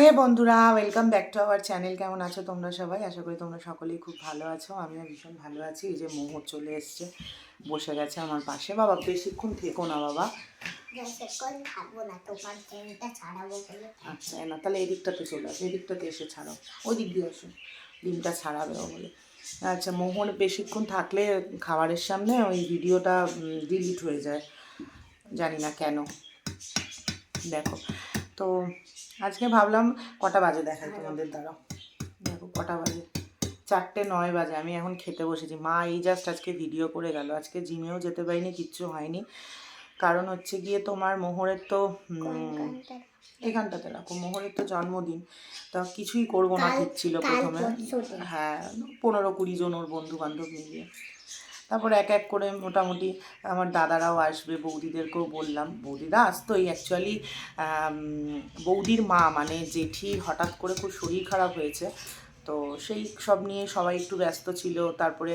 হে বন্ধুরা welcome back to our channel কেমন আছো তোমরা সবাই? আশা করি তোমরা সকলেই খুব ভালো আছো। আমিও ভীষণ ভালো আছি। এই যে মোমো চলে এসছে, বসে গেছে আমার পাশে। বাবা, বেশিক্ষণ থেকো না বাবা। আচ্ছা না, তাহলে এই দিকটাতে চলে আসো এই দিকটাতে এসে ছাড়াও ওই দিক দিয়ে আসো ডিমটা ছাড়াবে বলে। আচ্ছা মোহন বেশিক্ষণ থাকলে খাবারের সামনে ওই ভিডিওটা ডিলিট হয়ে যায়। জানি না কেন। দেখো, তো আজকে ভাবলাম কটা বাজে দেখাই তোমাদের দ্বারাও দেখো কটা বাজে? চারটে নয় বাজে আমি এখন খেতে বসেছি। মা এই জাস্ট আজকে ভিডিও করে গেল। আজকে জিমেও যেতে পারিনি কিচ্ছু হয়নি। কারণ হচ্ছে গিয়ে তোমার মোহরের তো এখানটাতে রাখো মোহরের তো জন্মদিন। তা কিছুই করব না ঠিক ছিল প্রথমে। হ্যাঁ পনেরো কুড়ি জন ওর বন্ধু বান্ধব মিলিয়ে। তারপর এক এক করে মোটামুটি আমার দাদারাও আসবে, বৌদিদেরকেও বললাম। বৌদিরা আসতোই অ্যাকচুয়ালি বৌদির মা মানে জেঠি হঠাৎ করে খুব শরীর খারাপ হয়েছে। তো সেই সব নিয়ে সবাই একটু ব্যস্ত ছিল। তারপরে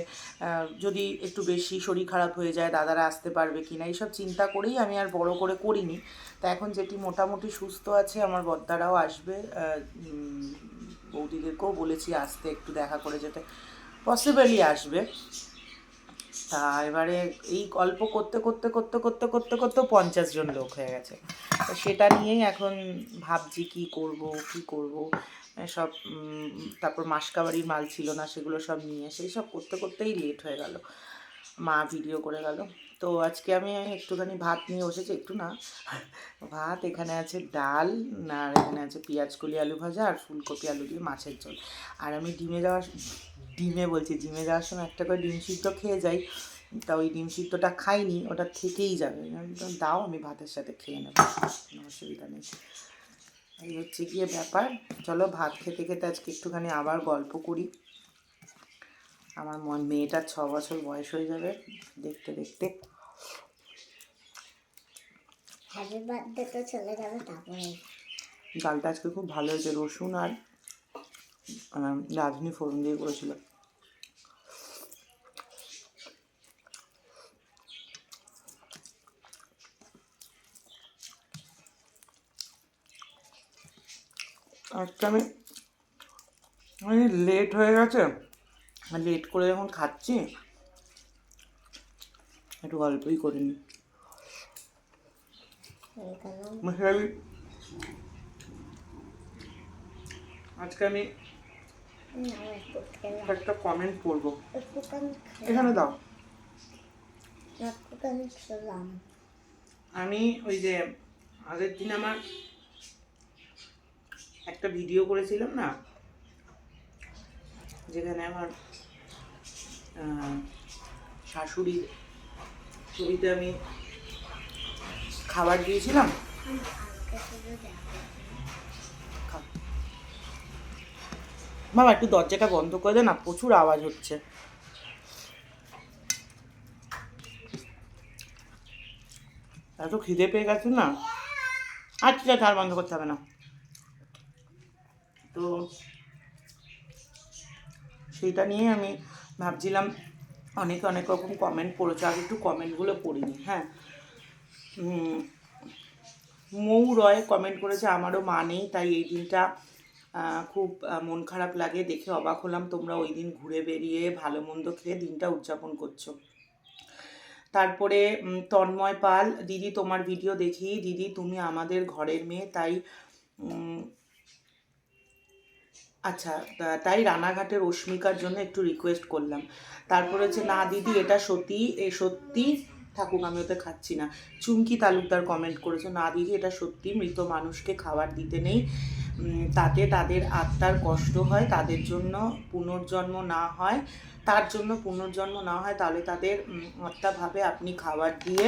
যদি একটু বেশি শরীর খারাপ হয়ে যায়, দাদারা আসতে পারবে কি না এইসব চিন্তা করেই আমি আর বড় করে করিনি। তা এখন যেটি মোটামুটি সুস্থ আছে, আমার বদ্দারাও আসবে। বৌদিদেরকেও বলেছি, আসতে একটু দেখা করে যেতে। পসিবলি আসবে। তা এবারে এই গল্প করতে করতে করতে করতে করতে করতে পঞ্চাশ জন লোক হয়ে গেছে। তো সেটা নিয়েই এখন ভাবছি কি করব কি করব। সব তারপর মাসকাবাড়ির মাল ছিল না, সেগুলো সব নিয়ে সেই সব করতে, করতেই লেট হয়ে গেল। মা ভিডিও করে গেল। তো আজকে আমি একটুখানি ভাত নিয়ে বসেছি, একটু না। ভাত এখানে আছে ডাল, আর এখানে আছে পেঁয়াজ কলি, আলু ভাজা, আর ফুলকপি, আলু দিয়ে মাছের ঝোল। আর আমি ডিমে যাওয়ার ডিমে বলছি ডিমে যাওয়ার সময় একটা করে ডিম সিদ্ধ খেয়ে যাই। তা ওই ডিম সিদ্ধটা খাইনি ওটা থেকেই যাবে। দাও আমি ভাতের সাথে খেয়ে নেব কোনো অসুবিধা নেই। এই হচ্ছে গিয়ে ব্যাপার। চলো ভাত খেতে খেতে আজকে একটুখানি আবার গল্প করি। আমার মন মেয়েটার ছ বছর বয়স হয়ে যাবে দেখতে দেখতে। ডালটা আজকে খুব ভালো হয়েছে রসুন আর রাঁধুনি ফোড়ন দিয়ে করেছিল। আজকে আমি আমি লেট হয়ে গেছে। লেট করে যখন খাচ্ছি একটু গল্পই করে নিই। আজকে আমি একটু কমেন্ট পড়ব এখানে দাও। আমি ওই যে আগের দিন আমার একটা ভিডিও করেছিলাম না? যেখানে আমার শাশুড়ির ছবিতে আমি খাবার দিয়েছিলাম। বাবা, একটু দরজাটা বন্ধ করে দে না, প্রচুর আওয়াজ হচ্ছে। এত খিদে পেয়ে গেছে না? আচ্ছা ঝাল বন্ধ করতে হবে না। তো সেইটা নিয়ে আমি ভাবছিলাম অনেক অনেক রকম কমেন্ট পড়েছে। আগে একটু কমেন্টগুলো পড়িনি হ্যাঁ। মৌ রয় কমেন্ট করেছে, আমারও মা নেই, তাই এই দিনটা খুব মন খারাপ লাগে, দেখে অবাক হলাম, তোমরা ওই দিন ঘুরে বেরিয়ে ভালো মন্দ খেয়ে দিনটা উদযাপন করছ। তারপরে তন্ময় পাল, দিদি, তোমার ভিডিও দেখি। দিদি, তুমি আমাদের ঘরের মেয়ে, তাই আচ্ছা তাই রানাঘাটের রশ্মিকার জন্য একটু রিকোয়েস্ট করলাম। তারপরে হচ্ছে না দিদি এটা সত্যি এ সত্যি থাকুক আমি ওতে খাচ্ছি না। চুমকি তালুকদার কমেন্ট করেছে না দিদি এটা সত্যি মৃত মানুষকে খাবার দিতে নেই। তাতে তাদের আত্মার কষ্ট হয় তাদের জন্য পুনর্জন্ম না হয় তার জন্য পুনর্জন্ম না হয় তাহলে তাদের উম, আত্মা ভাবে আপনি খাবার দিয়ে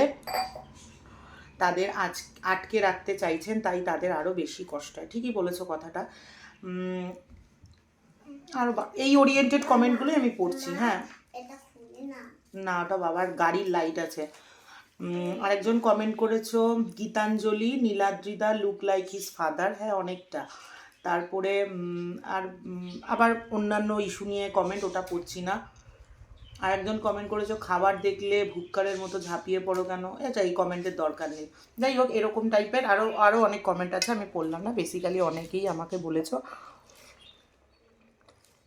তাদের আজ আটকে রাখতে চাইছেন তাই তাদের আরও বেশি কষ্ট হয়। ঠিকই বলেছ কথাটা। আর বা- এই ওরিয়েন্টেড কমেন্টগুলোই আমি পড়ছি হ্যাঁ। না। ওটা বাবার গাড়ির লাইট আছে। আরেকজন কমেন্ট করেছ গীতাঞ্জলি নীলাদ্রিদা লুক লাইক হিজ ফাদার হ্যাঁ অনেকটা। তারপরে আর আবার অন্যান্য ইস্যু নিয়ে কমেন্ট ওটা পড়ছি না। আর একজন কমেন্ট করেছ খাবার দেখলে ভুক্কারের মতো ঝাঁপিয়ে পড়ো কেন? এটা এই কমেন্টের দরকার নেই। যাই হোক এরকম টাইপের আরও আরও অনেক কমেন্ট আছে আমি পড়লাম না। বেসিক্যালি অনেকেই আমাকে বলেছ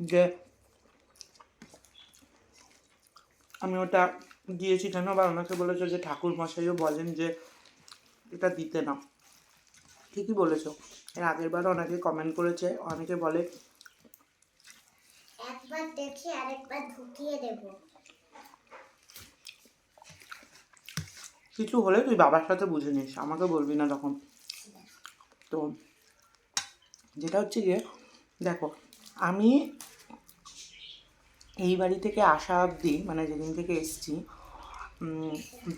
যে আমি ওটা দিয়েছি কেন বা ওনাকে বলেছ যে ঠাকুর মশাইও বলেন যে এটা দিতে না ঠিকই বলেছ। এর আগের বার অনেকে কমেন্ট করেছে অনেকে বলে একবার দেখি আরেকবার ঢুকিয়ে দেবো। কিছু হলে তুই বাবার সাথে বুঝে নিস আমাকে বলবি না তখন। তো যেটা হচ্ছে গিয়ে দেখো আমি এই বাড়ি থেকে আসা অবধি মানে যেদিন থেকে এসছি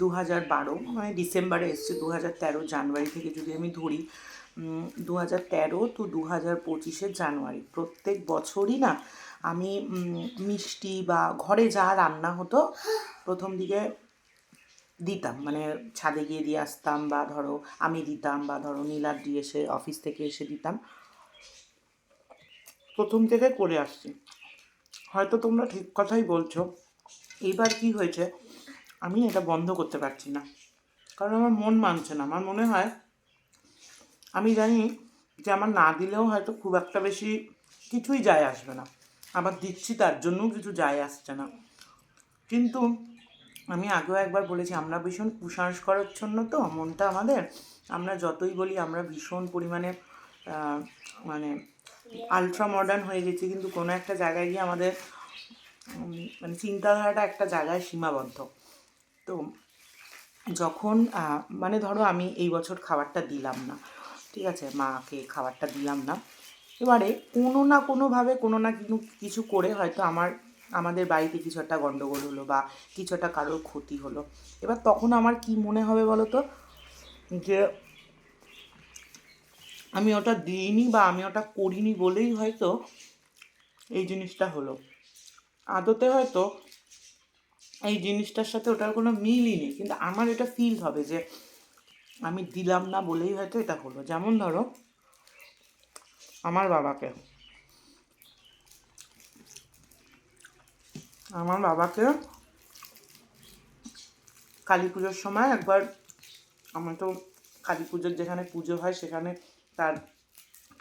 দু হাজার বারো মানে ডিসেম্বরে এসছি দু হাজার তেরো জানুয়ারি থেকে যদি আমি ধরি দু হাজার তেরো তো দু হাজার পঁচিশের জানুয়ারি। প্রত্যেক বছরই না আমি মিষ্টি বা ঘরে যা রান্না হতো, প্রথম দিকে দিতাম। মানে ছাদে গিয়ে দিয়ে আসতাম বা ধরো আমি দিতাম বা ধরো নীলার দিয়ে এসে অফিস থেকে এসে দিতাম। প্রথম থেকে করে আসছি। হয়তো তোমরা ঠিক কথাই বলছো। এইবার কি হয়েছে? আমি এটা বন্ধ করতে পারছি না। কারণ আমার মন মানছে না। আমার মনে হয়, আমি জানি যে আমার না দিলেও হয়তো খুব একটা বেশি কিছুই যায় আসবে না। আবার দিচ্ছি, তার জন্যও কিছু যায় আসছে না। কিন্তু আমি আগেও একবার বলেছি, আমরা ভীষণ কুসংস্কারাচ্ছন্ন তো, মনটা আমাদের। আমরা যতই বলি, আমরা ভীষণ পরিমাণে মানে আলট্রা মডার্ন হয়ে গেছি, কিন্তু কোনো একটা জায়গায় গিয়ে আমাদের মানে চিন্তাধারাটা একটা জায়গায় সীমাবদ্ধ। তো যখন মানে ধরো আমি এই বছর খাবারটা দিলাম না, ঠিক আছে, মাকে খাবারটা দিলাম না, এবারে কোনো না কোনোভাবে কোনো না কিন্তু কিছু করে হয়তো আমার, আমাদের বাড়িতে কিছু একটা গণ্ডগোল হলো বা কিছু একটা কারোর ক্ষতি হলো। এবার তখন আমার কি মনে হবে বলো তো যে আমি ওটা দিইনি বা আমি ওটা করিনি বলেই হয়তো এই জিনিসটা হলো। আদতে হয়তো এই জিনিসটার সাথে ওটার কোনো মিলই নেই, কিন্তু আমার এটা ফিল হবে যে আমি দিলাম না বলেই হয়তো এটা হলো। যেমন ধরো, আমার বাবাকে। আমার বাবাকে কালী পুজোর সময় একবার, আমার তো কালী পুজোর যেখানে পুজো হয় সেখানে তার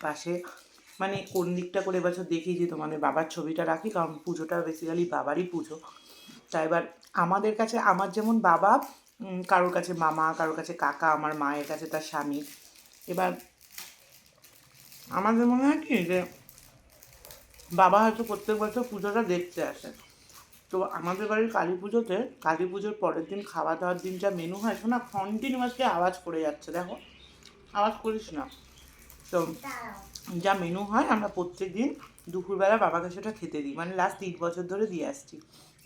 পাশে। মানে কোন দিকটা করে এবছর দেখি যে তোমাদের বাবার ছবিটা রাখি, কারণ পুজোটা বেসিক্যালি বাবারই পুজো। তাই এবার আমাদের কাছে, আমার যেমন বাবা কারোর কাছে মামা, কারোর কাছে কাকা, আমার মায়ের কাছে তার স্বামী। এবার আমাদের মনে হয় কি যে বাবা হয়তো প্রত্যেক বছর পুজোটা দেখতে আসে। তো আমাদের বাড়ির কালী পুজোতে, কালী পুজোর পরের দিন খাওয়া দাওয়ার দিন যা মেনু হয়, শোনা কন্টিনিউয়াসলি আওয়াজ করে যাচ্ছে, দেখো। আওয়াজ করিস না। তো যা মেনু হয়, আমরা প্রত্যেক দিন দুপুরবেলা বাবাকে সেটা খেতে দিই। মানে লাস্ট তিন বছর ধরে দিয়ে আসছি।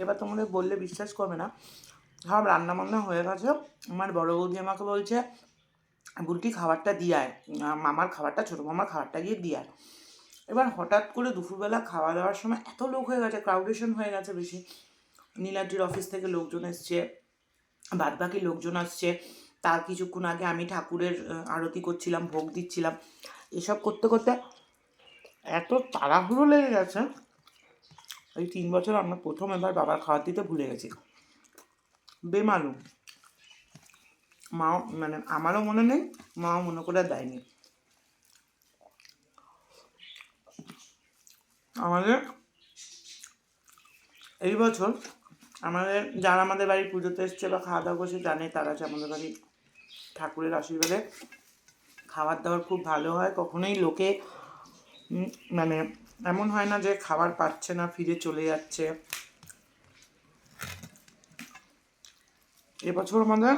এবার তোমাদের বললে বিশ্বাস করবে না। সব রান্না বান্না হয়ে গেছে। আমার বড় বৌদি আমাকে বলছে বুলটি খাবারটা দিয়ে আয়। মামার খাবারটা, ছোটো মামার খাবারটা গিয়ে দিয়ে আয়। এবার হঠাৎ করে দুপুরবেলা খাওয়া দাওয়ার সময় এত লোক হয়ে গেছে ক্রাউডেশন হয়ে গেছে বেশি। নীলাদ্রির অফিস থেকে লোকজন এসছে বাদ বাকি লোকজন আসছে। তার কিছুক্ষণ আগে আমি ঠাকুরের আরতি করছিলাম, ভোগ দিচ্ছিলাম। এসব করতে করতে এত তাড়াহুড়ো লেগে গেছে, এই তিন বছর আমরা প্রথম এবার বাবার খাবার দিতে ভুলে গেছি। বেমালুম মাও মানে আমারও মনে নেই, মাও মনে করে দেয়নি। আমাদের এই বছর আমাদের, যারা আমাদের বাড়ি পুজোতে এসছে বা খাওয়া দাওয়া করছে জানে তারা আছে আমাদের বাড়ি ঠাকুরের আশীর্বাদে খাবার দাবার খুব ভালো হয়। কখনোই লোকে মানে এমন হয় না যে খাবার পাচ্ছে না, ফিরে চলে যাচ্ছে। এবছর আমাদের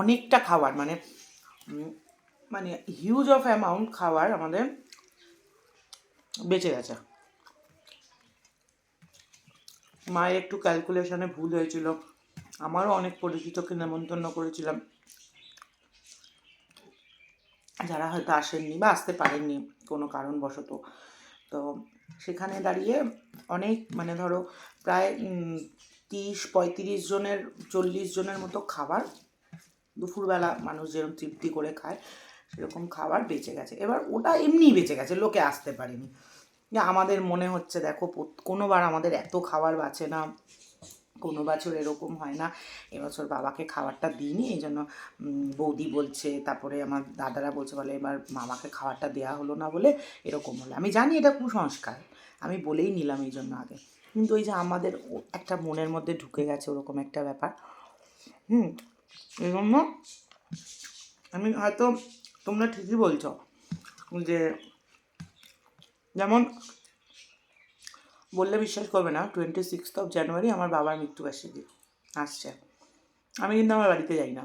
অনেকটা খাবার মানে মানে হিউজ অফ অ্যামাউন্ট খাবার আমাদের বেঁচে গেছে। মায়ের একটু ক্যালকুলেশনে ভুল হয়েছিল। আমারও অনেক পরিচিতকে নেমন্তন্ন করেছিলাম। যারা হয়তো আসেননি বা আসতে পারেননি কোনো কারণবশত। তো সেখানে দাঁড়িয়ে অনেক মানে ধরো প্রায় তিরিশ, পঁয়ত্রিশ জনের, চল্লিশ জনের মতো খাবার দুপুরবেলা মানুষ যেরকম তৃপ্তি করে খায়, সেরকম খাবার বেঁচে গেছে। এবার ওটা এমনিই বেঁচে গেছে, লোকে আসতে পারেনি। আমাদের মনে হচ্ছে, দেখো কোনোবার আমাদের এত খাবার বাঁচে না। কোনো বছর এরকম হয় না। এবছর বাবাকে খাবারটা দিইনি, এই জন্য বৌদি বলছে, তারপরে আমার দাদারা বলছে, বলে এবার মামাকে খাবারটা দেওয়া হলো না বলে এরকম হলো। আমি জানি এটা কুসংস্কার, আমি বলেই নিলাম এই জন্য আগে। কিন্তু ওই যে আমাদের একটা মনের মধ্যে ঢুকে গেছে ওরকম একটা ব্যাপার, হুম, এই জন্য আমি হয়তো তোমরা ঠিকই বলছো যে, যেমন বললে বিশ্বাস করবে না টোয়েন্টি সিক্সথ অফ জানুয়ারি আমার বাবার মৃত্যুবার্ষিকী আসছে। আমি কিন্তু আমার বাড়িতে যাই না।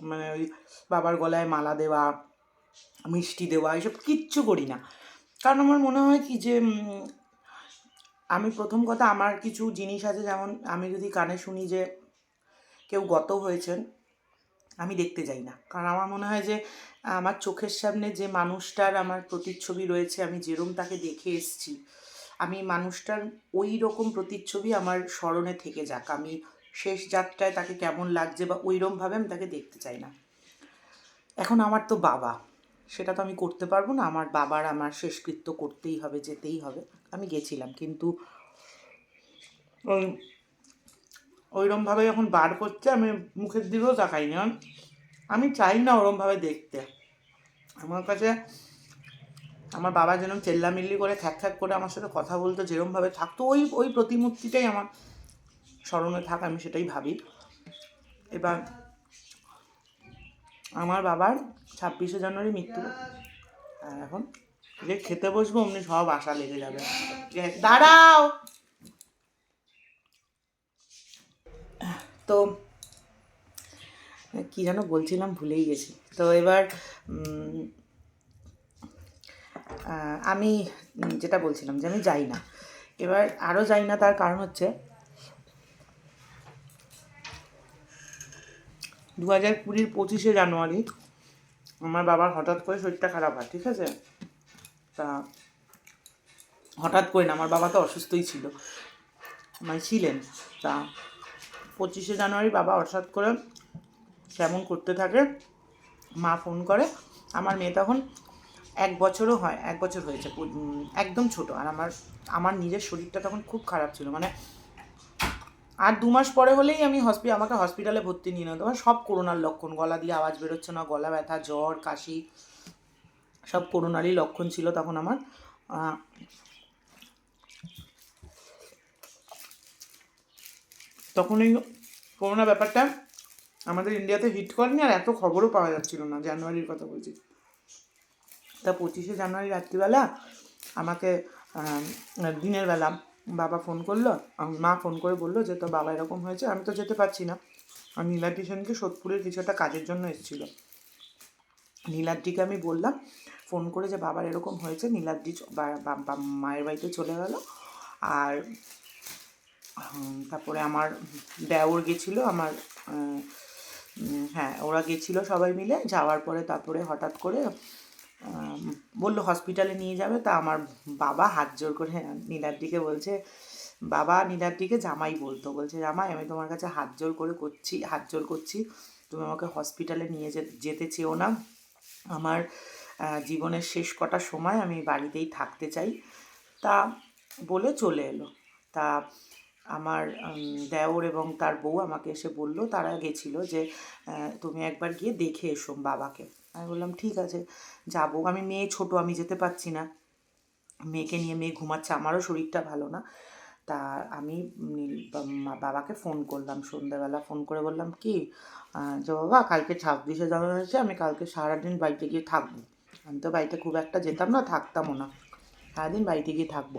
মানে ওই বাবার গলায় মালা দেওয়া, মিষ্টি দেওয়া, এসব কিচ্ছু করি না। কারণ আমার মনে হয় কি যে আমি প্রথম কথা আমার কিছু জিনিস আছে যেমন আমি যদি কানে শুনি যে কেউ গত হয়েছেন, আমি দেখতে যাই না। কারণ আমার মনে হয় যে, আমার চোখের সামনে যে মানুষটার আমার প্রতিচ্ছবি রয়েছে, আমি যেরম তাকে দেখে এসেছি আমি মানুষটার ওই রকম প্রতিচ্ছবি আমার স্মরণে থেকে যাক। আমি শেষ যাত্রায় তাকে কেমন লাগছে বা ওইরমভাবে আমি তাকে দেখতে চাই না। এখন আমার তো বাবা। সেটা তো আমি করতে পারব না। আমার বাবার আমার শেষকৃত্য করতেই হবে, যেতেই হবে। আমি গেছিলাম, কিন্তু ওই ওইরমভাবে যখন বার করছে, আমি মুখের দিকেও তাকাই না আমি চাই না ওরমভাবে দেখতে। আমার কাছে আমার বাবা যেন চেল্লামিল্লি করে খ্যাক খ্যাক করে আমার সাথে কথা বলতো, যেরমভাবে থাকতো, ওই ওই প্রতিমূর্তিটাই আমার স্মরণে থাক, আমি সেটাই ভাবি। এবার আমার বাবার ছাব্বিশে জানুয়ারি মৃত্যু। আর এখন যে খেতে বসবো, অমনি সব আশা লেগে যাবে। দাঁড়াও! তো, কি যেন বলছিলাম, ভুলেই গেছি। তো এবার আমি যেটা বলছিলাম যে আমি যাই না। এবার আরও যাই না তার কারণ হচ্ছে দু হাজার কুড়ির পঁচিশে জানুয়ারি আমার বাবার হঠাৎ করে শরীরটা খারাপ হয়, ঠিক আছে? তা হঠাৎ করে না, আমার বাবা তো অসুস্থই ছিল। মানে ছিলেন। তা পঁচিশে জানুয়ারি বাবা হঠাৎ করে কেমন করতে থাকে, মা ফোন করে। আমার মেয়ে তখন এক বছরও হয়, এক বছর হয়েছে একদম ছোট। আর আমার আমার নিজের শরীরটা তখন খুব খারাপ ছিল। মানে আর দু মাস পরে হলেই আমি হসপি, আমাকে হসপিটালে ভর্তি নিয়ে নেওয়া সব করোনার লক্ষণ, গলা দিয়ে আওয়াজ বেরোচ্ছে না, গলা ব্যথা, জ্বর, কাশি, সব করোনারই লক্ষণ ছিল তখন আমার। তখন এই করোনা ব্যাপারটা আমাদের ইন্ডিয়াতে হিট করেনি আর এত খবরও পাওয়া যাচ্ছিল না, জানুয়ারির কথা বলছি। তা পঁচিশে জানুয়ারি রাত্রিবেলা আমাকে দিনের বেলা বাবা ফোন করল মা ফোন করে বলল যে তো বাবা এরকম হয়েছে, আমি তো যেতে পারছি না। আর নীলাদ্রি সেনকে সোদপুরের কিছু একটা কাজের জন্য এসেছিল। নীলাদ্রিকে আমি বললাম, ফোন করে যে বাবার এরকম হয়েছে, নীলাদ্রি মায়ের বাড়িতে চলে গেল। আর তারপরে আমার দেওর গেছিল, আমার হ্যাঁ ওরা গেছিল সবাই মিলে, যাওয়ার পরে তারপরে হঠাৎ করে বলল, হসপিটালে নিয়ে যাবে? তা আমার বাবা হাত জোর করে নীলাদ্রিকে বলছে, বাবা, নীলাদ্রিকে জামাই বলতো। বলছে, জামাই, আমি তোমার কাছে হাত জোর করে করছি, হাত জোর করছি। তুমি আমাকে হসপিটালে নিয়ে যেতে চেও না। আমার জীবনের শেষ কটা সময় আমি বাড়িতেই থাকতে চাই। তা বলে চলে এলো। তা আমার দেওর এবং তার বউ আমাকে এসে বলল, তারা গেছিল যে তুমি একবার গিয়ে দেখে এসো বাবাকে। আমি বললাম, ঠিক আছে, যাব। আমি মেয়ে ছোট, আমি যেতে পারছি না। মেয়েকে নিয়ে মেয়ে ঘুমাচ্ছে, আমারও শরীরটা ভালো না। তা আমি বাবাকে ফোন করলাম। সন্ধ্যাবেলা ফোন করে বললাম, কি? যে বাবা, কালকে ছাব্বিশে জানুয়ারি হয়েছে, আমি কালকে সারাদিন বাড়িতে গিয়ে থাকব। আমি তো বাড়িতে খুব একটা যেতাম না, থাকতামও না। সারাদিন বাড়িতে গিয়ে থাকব।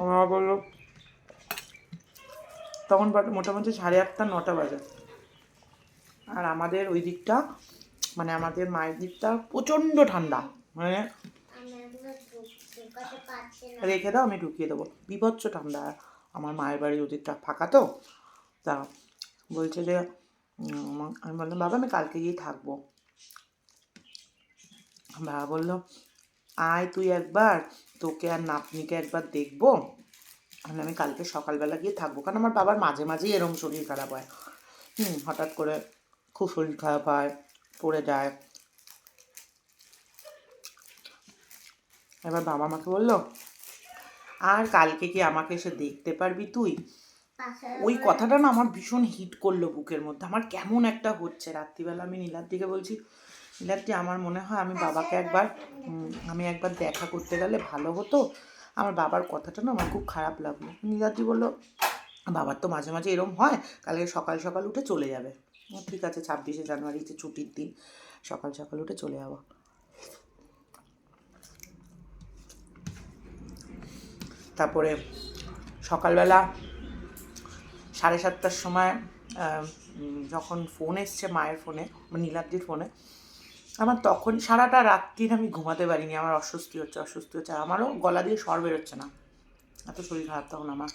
আমার বলল, তখন মোটামুটি সাড়ে আটটা, নটা বাজে। আর আমাদের ওই দিকটা মানে আমাদের মায়ের দিকটা প্রচণ্ড ঠান্ডা মানে রেখে দাও, আমি ঢুকিয়ে দেবো। বিভৎস ঠান্ডা, আমার মায়ের বাড়ির ওদিকটা ফাঁকা তো। তা বলছে যে আমি বললাম, বাবা, আমি কালকে গিয়ে থাকব। বাবা বলল, আয় তুই একবার, তোকে আর নাতনিকে একবার দেখব। আমি কালকে সকালবেলা গিয়ে থাকব। কারণ আমার বাবার মাঝে মাঝেই এরম শরীর খারাপ হয়। হুম, হঠাৎ করে খুব শরীর খারাপ হয় পড়ে যায়। এবার বাবা আমাকে বলল আর কালকে কি আমাকে এসে দেখতে পারবি তুই? ওই কথাটা না আমার ভীষণ হিট করল বুকের মধ্যে। আমার কেমন একটা হচ্ছে। রাত্রিবেলা আমি নীলার দিকে বলছি নীলাদ্রি আমার মনে হয় আমি বাবাকে একবার আমি একবার দেখা করতে গেলে ভালো হতো। আমার বাবার কথাটা না আমার খুব খারাপ লাগল। নীলাদ্রি বলল বাবার তো মাঝে মাঝে এরম হয় কালকে সকাল সকাল উঠে চলে যাবে। ঠিক আছে, ছাব্বিশে জানুয়ারিতে ছুটির দিন, সকাল সকাল উঠে চলে যাব। তারপরে সকালবেলা সাড়ে সাতটার সময় যখন ফোন এসছে মায়ের ফোনে নীলাদ্রির ফোনে, আমার তখন সারাটা রাত্রির আমি ঘুমাতে পারিনি, আমার অস্বস্তি হচ্ছে অস্বস্তি হচ্ছে আমারও গলা দিয়ে স্বর বেরোচ্ছে না। এত শরীর খারাপ তখন আমার।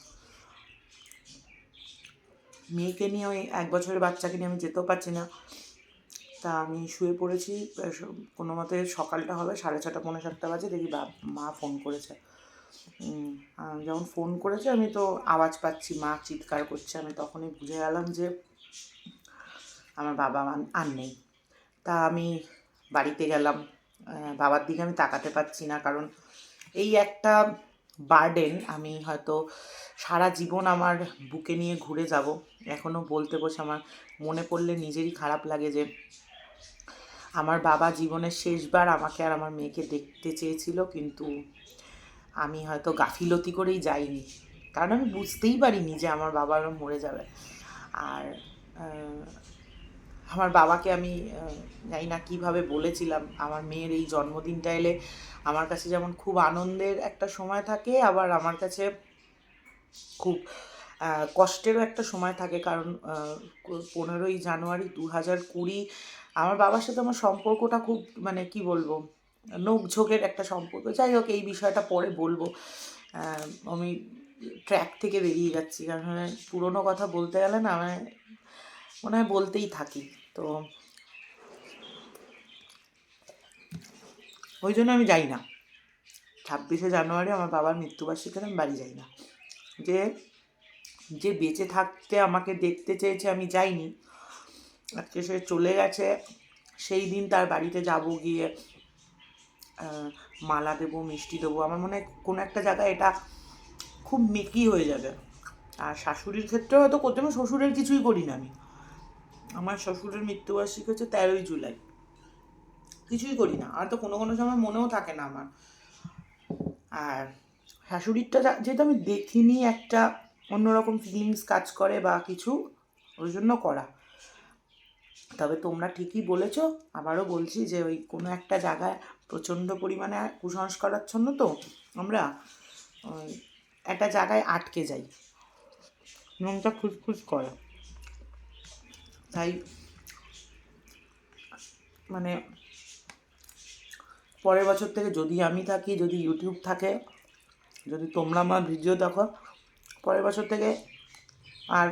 মেয়েকে নিয়ে ওই এক বছরের বাচ্চাকে নিয়ে আমি যেতেও পারছি না। তা আমি শুয়ে পড়েছি কোনো মতে সকালটা হবে, সাড়ে ছটা, পৌনে সাতটা বাজে, দেখি মা ফোন করেছে। যখন ফোন করেছে, আমি তো আওয়াজ পাচ্ছি, মা চিৎকার করছে, আমি তখনই বুঝে গেলাম যে আমার বাবা আর নেই। তা আমি বাড়িতে গেলাম বাবার দিকে আমি তাকাতে পারছি না, কারণ এই একটা বার্ডেন, আমি হয়তো সারা জীবন আমার বুকে নিয়ে ঘুরে যাব। এখনও বলতে বসে আমার মনে পড়লে নিজেরই খারাপ লাগে যে, আমার বাবা জীবনের শেষবার আমাকে আর আমার মেয়েকে দেখতে চেয়েছিল, কিন্তু আমি হয়তো গাফিলতি করেই যাইনি। কারণ আমি বুঝতেই পারিনি যে আমার বাবা মরে যাবে। আর আমার বাবাকে আমি জানি না কীভাবে বলেছিলাম, আমার মেয়ের এই জন্মদিনটা এলে আমার কাছে যেমন খুব আনন্দের একটা সময় থাকে, আবার আমার কাছে খুব কষ্টেরও একটা সময় থাকে। কারণ পনেরোই জানুয়ারি দু হাজার কুড়ি আমার বাবার সাথে আমার সম্পর্কটা খুব মানে কি বলব নোকঝোঁকের একটা সম্পর্ক। যাই হোক, এই বিষয়টা পরে বলব। আমি ট্র্যাক থেকে বেরিয়ে যাচ্ছি। কারণ, পুরোনো কথা বলতে গেলে না আমার মনে হয় বলতেই থাকি। তো ওই জন্য আমি যাই না। ছাব্বিশে জানুয়ারি আমার বাবার মৃত্যুবার্ষিকীতে আমি বাড়ি যাই না। যে যে বেঁচে থাকতে আমাকে দেখতে চেয়েছে, আমি যাইনি। আজকে সে চলে গেছে, সেই দিন তার বাড়িতে যাব গিয়ে মালা দেবো, মিষ্টি দেবো। আমার মনে হয় কোনো একটা জায়গায় এটা খুব মেকি হয়ে যাবে। আর শাশুড়ির ক্ষেত্রে হয়তো করতে শ্বশুরের কিছুই করি না আমি। আমার শ্বশুরের মৃত্যুবার্ষিকী হচ্ছে তেরোই জুলাই। কিছুই করি না। আর তো কোনো কোনো সময় মনেও থাকে না আমার। আর শাশুড়িরটা যেহেতু আমি দেখিনি একটা অন্যরকম ফিলিংস কাজ করে বা কিছু ওই জন্য করা। তবে তোমরা ঠিকই বলেছ আবারও বলছি যে ওই কোনো একটা জায়গায় প্রচণ্ড পরিমাণে কুসংস্কারাচ্ছন্ন তো আমরা ওই একটা জায়গায় আটকে যাই। মনটা খুসখুস করে। তাই মানে পরের বছর থেকে যদি আমি থাকি, যদি ইউটিউব থাকে, যদি তোমরা আমার ভিডিও দেখো, পরের বছর থেকে আর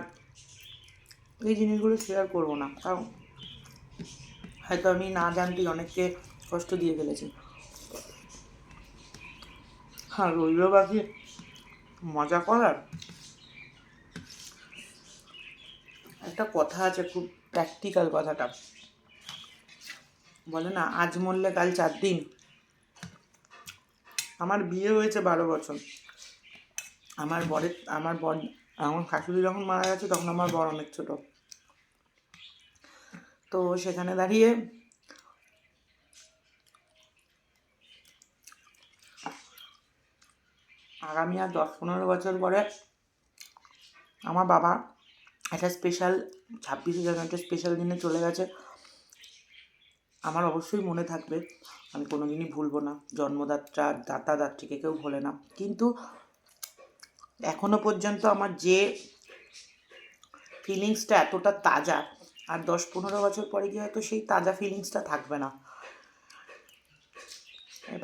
এই জিনিসগুলো শেয়ার করব না। কারণ হয়তো আমি না জানতেই অনেককে কষ্ট দিয়ে ফেলেছি। আর রইল বাকি মজা করার। একটা কথা আছে খুব প্র্যাকটিক্যাল কথাটা। বলে না, আজ মরলে কাল চার দিন আমার বিয়ে হয়েছে বারো বছর। আমার বরের, আমার বর, আমার শাশুড়ি যখন মারা গেছে তখন আমার বর অনেক ছোট। তো সেখানে দাঁড়িয়ে আগামী আর দশ পনেরো বছর পরে আমার বাবা একটা স্পেশাল ছাব্বিশে জানুয়ারি একটা স্পেশাল দিনে চলে গেছে। আমার অবশ্যই মনে থাকবে। আমি কোনো দিনই ভুলবো না। জন্মদাত্রা দাতা দাত্রীকে কেউ ভোলে না। কিন্তু এখনও পর্যন্ত আমার যে ফিলিংসটা এতটা তাজা, আর দশ পনেরো বছর পরে গিয়ে হয়তো সেই তাজা ফিলিংসটা থাকবে না।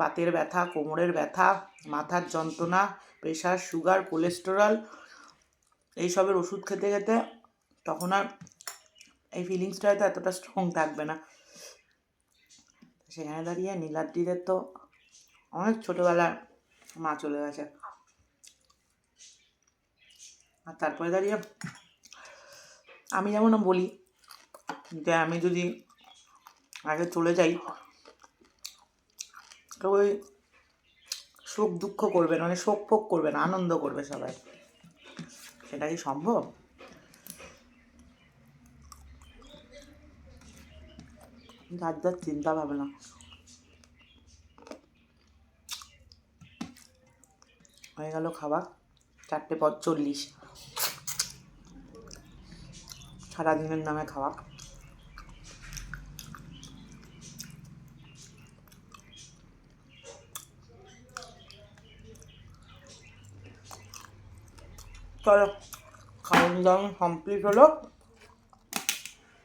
বাতের ব্যথা, কোমরের ব্যথা, মাথার যন্ত্রণা, প্রেশার, সুগার কোলেস্টেরল এইসবের ওষুধ খেতে খেতে তখন আর এই ফিলিংসটা হয়তো এতটা স্ট্রং থাকবে না। সেখানে দাঁড়িয়ে নীলাদ্রিদের তো অনেক ছোটোবেলায় মা চলে গেছে। আর তারপরে দাঁড়িয়ে আমি যেমন বলি যে আমি যদি আগে চলে যাই, তো ওই সুখ দুঃখ করবে না মানে শোক ফোক করবে না, আনন্দ করবে সবাই। সেটা কি সম্ভব? যার যার চিন্তা ভাবনা হয়ে গেল খাবার চারটে পর চল্লিশ সারাদিনের নামে খাওয়া চলো খাওয়ান দাওয়ান কমপ্লিট হলো।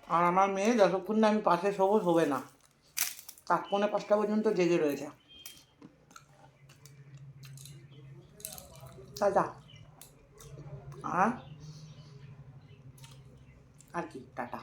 আর আমার মেয়ে যতক্ষণ না আমি পাশে শোবো হবে না। তার পৌনে পাঁচটা পর্যন্ত জেগে রয়েছে। টাটা আর আর কি? টাটা।